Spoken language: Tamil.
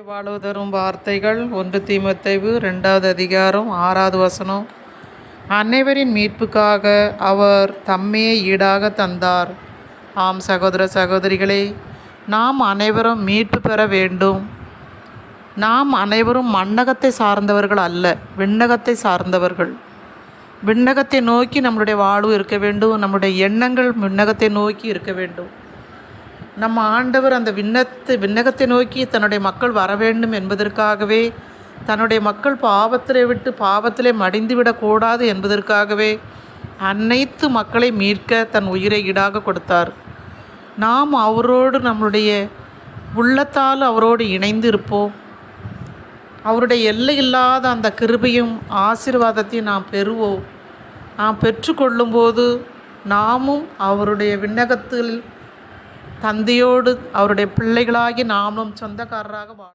வாழ்வு தரும் வார்த்தைகள். ஒன்று தீமத்தைவு ரெண்டாவது அதிகாரம் ஆறாவது வசனம். அனைவரின் மீட்புக்காக அவர் தம்மையே ஈடாக தந்தார். ஆம் சகோதர சகோதரிகளே நாம் அனைவரும் மீட்பு பெற வேண்டும். நாம் அனைவரும் மண்ணகத்தை சார்ந்தவர்கள் அல்ல விண்ணகத்தை சார்ந்தவர்கள். விண்ணகத்தை நோக்கி நம்மளுடைய வாழ்வு இருக்க வேண்டும். நம்முடைய எண்ணங்கள் விண்ணகத்தை நோக்கி இருக்க வேண்டும். நம்ம ஆண்டவர் அந்த விண்ணத்தை விண்ணகத்தை நோக்கி தன்னுடைய மக்கள் வர வேண்டும் என்பதற்காகவே தன்னுடைய மக்கள் பாவத்திலே விட்டு பாவத்திலே மடிந்து விடக்கூடாது என்பதற்காகவே அனைத்து மக்களை மீட்க தன் உயிரை ஈடாக கொடுத்தார். நாம் அவரோடு நம்மளுடைய உள்ளத்தால் அவரோடு இணைந்து இருப்போம். அவருடைய எல்லையில்லாத அந்த கிருபையும் ஆசீர்வாதத்தையும் நாம் பெறுவோம். நாம் பெற்றுக்கொள்ளும்போது நாமும் அவருடைய விண்ணகத்தில் தந்தையோடு அவருடைய பிள்ளைகளாகி நாமும் சொந்தக்காரராக வா